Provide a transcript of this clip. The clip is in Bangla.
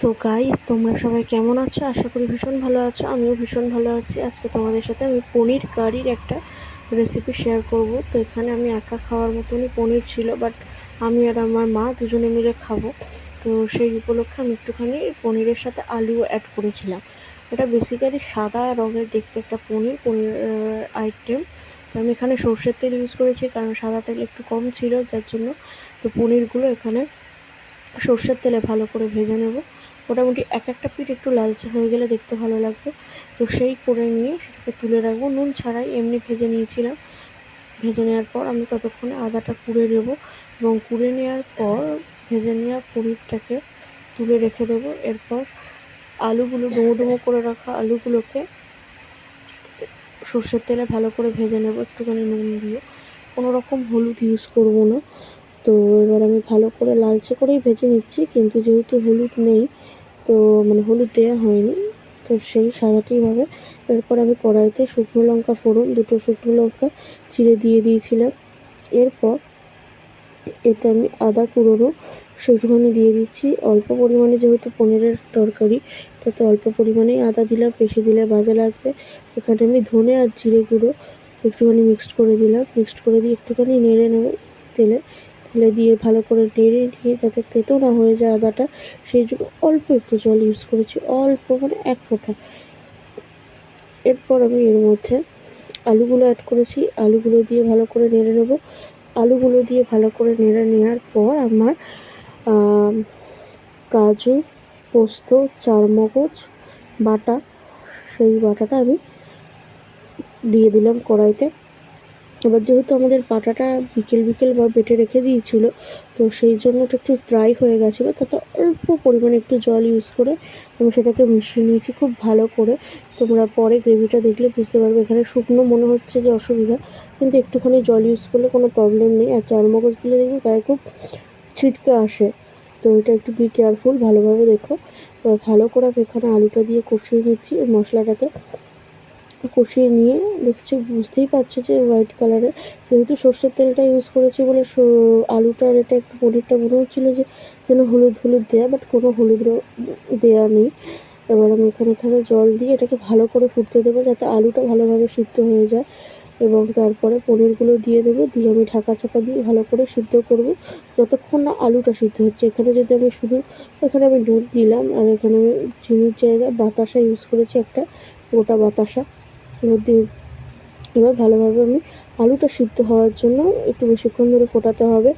সো গাইস তোমরা সবাই কেমন আছো? আশা করি ভীষণ ভালো আছো। আমিও ভীষণ ভালো আছি। আজকে তোমাদের সাথে আমি পনির কারির একটা রেসিপি শেয়ার করব। তো এখানে আমি একা খাওয়ার মতনই পনির ছিল বাট আমি আর আমার মা দুজনে মিলে খাব। তো সেই উপলক্ষে আমি একটুখানি পনিরের সাথে আলু অ্যাড করেছিলাম। এটা বেসিক্যালি সাদা রঙের দেখতে একটা পনির পনির আইটেম তো আমি এখানে সর্ষের তেল ইউজ করেছি, কারণ সাদা তেল একটু কম ছিল, যার জন্য তো পনিরগুলো এখানে সর্ষের তেলে ভালো করে ভেজে নেব। মোটামুটি এক একটা পিঠ একটু লালচে হয়ে গেলে দেখতে ভালো লাগবে। তো সেই করে নিয়ে সেটাকে তুলে রাখব। নুন ছাড়াই এমনি ভেজে নিয়েছিলাম। ভেজে নেওয়ার পর আমি ততক্ষণে আদাটা কুড়ে নেব এবং কুড়ে নেওয়ার পর ভেজে নেওয়া পনিরটাকে তুলে রেখে দেবো। এরপর আলুগুলো ডুমো ডুমো করে রাখা আলুগুলোকে সর্ষের তেলে ভালো করে ভেজে নেব একটুখানি নুন দিয়ে। কোনো রকম হলুদ ইউজ করব না। তো এবার আমি ভালো করে লালচে করেই ভেজে নিচ্ছি, কিন্তু যেহেতু হলুদ নেই তো মানে হলুদ দেওয়া হয়নি। তো সেই সাদাটাই হবে। এরপর আমি কড়াইতে শুকনো লঙ্কা ফোড়ন, দুটো শুকনো লঙ্কা চিড়ে দিয়ে দিয়েছিলাম। এরপর এতে আমি আদা কুড়োনো সেটুখানি দিয়ে দিচ্ছি। অল্প পরিমাণে যেহেতু পনিরের তরকারি, তাতে অল্প পরিমাণেই আদা দিলাম, বেশি দিলে বাজে লাগবে। এখানে আমি ধনে আর জিরে গুঁড়ো একটুখানি মিক্সড করে দিলাম। মিক্সড করে দিয়ে একটুখানি নেড়ে নেব তেলে তেলে দিয়ে ভালো করে নেড়ে নিয়ে যাতে তেতো না হয়ে যায় আদাটা, সেই জন্য অল্প একটু জল ইউজ করেছি, অল্প মানে এক ফোঁটা। এরপর আমি এর মধ্যে আলুগুলো অ্যাড করেছি, আলুগুলো দিয়ে ভালো করে নেড়ে নেব। আলুগুলো দিয়ে ভালো করে নেড়ে নেওয়ার পর আমার কাজু, পোস্ত, চারমগজ, বাটা, সেই বাটাটা আমি দিয়ে দিলাম কড়াইতে। এবার যেহেতু আমাদের পাটাটা বিকেল বিকেল বা বেটে রেখে দিয়েছিল, তো সেই জন্য ওটা একটু ড্রাই হয়ে গেছিল। তাতে অল্প পরিমাণে একটু জল ইউজ করে আমি সেটাকে মিশিয়ে নিয়েছি খুব ভালো করে। তোমরা পরে গ্রেভিটা দেখলে বুঝতে পারবে, এখানে শুকনো মনে হচ্ছে যে অসুবিধা, কিন্তু একটুখানি জল ইউজ করলে কোনো প্রবলেম নেই। আর চারমগজ দিলে দেখবে গায়ে খুব ছিটকে আসে। তো এটা একটু বি কেয়ারফুল ভালোভাবে দেখো। ভালো করে আমি এখানে আলুটা দিয়ে কষিয়ে নিচ্ছি, মশলাটাকে। কষিয়ে নিয়ে দেখছি, বুঝতেই পারছ যে হোয়াইট কালারের যেহেতু সর্ষের তেলটা ইউজ করেছি বলে আলুটার এটা একটু পনিরটা মনে হচ্ছিল যে যেন হলুদ হলুদ দেওয়া বাট কোনো হলুদ দেওয়া নেই। এবার আমি এখানে এখানে জল দিয়ে এটাকে ভালো করে ফুটতে দেবো যাতে আলুটা ভালোভাবে সিদ্ধ হয়ে যায়। এবং তারপরে পনিরগুলো দিয়ে দেবো, দিয়ে আমি ঢাকা চাপা দিয়ে ভালো করে সিদ্ধ করব। যতক্ষণ না আলুটা সিদ্ধ হচ্ছে, এখানে যদি আমি শুধু এখানে আমি দুধ দিলাম, আর এখানে আমি চিনির জায়গায় বাতাসা ইউজ করেছি একটা, গোটা বাতাসা। এবার দিয়ে এবার ভালোভাবে আমি আলুটা সিদ্ধ হওয়ার জন্য একটু বেশিক্ষণ ধরে ফোটাতে হবে।